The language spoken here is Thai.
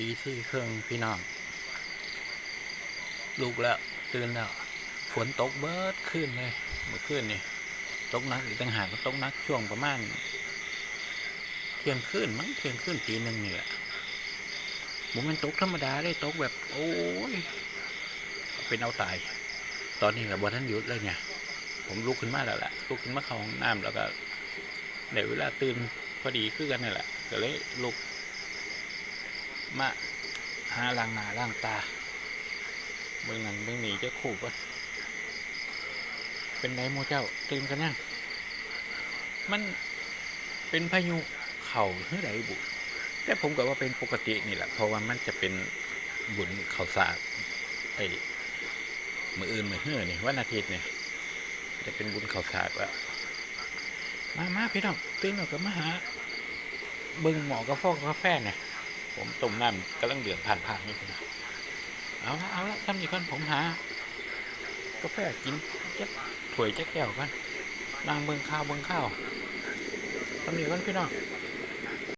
ตีสี่เครื่องพี่น้องลูกแล้วตื่นแล้วฝนตกเบิดขึ้นเลยเมื่อคืนนี่ตกนักอีกต่างหากก็ตกนักช่วงประมาณเที่ยงคืนมั้งเที่ยงคืนตีหนึ่งนี่แหละผมมันตกธรรมดาได้ตกแบบ โอ้ยเป็นเอาตาย ตอนนี้กับบอท่านหยุดเลยเนี่ย ผมลุกขึ้นมาแล้วแหละลุกขึ้นมาเข้าห้องน้ำแล้วก็ในเวลาตื่นพอดีคือกันนี่แหละก็เลยลุก มาหาล้างหน้าล้างตา เบื้องนั้นเบื้องนี้จะขู่ปะเป็นไรโมเจ้าตื่นกันยังมันเป็นพายุเข่าเมื่อไรบุแต่ผมก็ว่าเป็นปกตินี่แหละเพราะว่ามันจะเป็นบุญเข่าสาไอ้มืออื่นมือเฮือนี่วันอาทิตย์เนี่ยจะเป็นบุญเข่าสากแล้วมามาพี่น้องตื่นแล้วก็มาหาเบิ่งหมอกาแฟอกาแฟเนี่ย ผมต้มน้ำกำลังเดือดผ่านผ่านนี่พี่น้องเอาละเอาละทำอีกคนผมหากาแฟกินจักถ้วยจักแก้วกันนั่งเบิงข้าวเบิงข้าวทำอีกคนพี่น้อง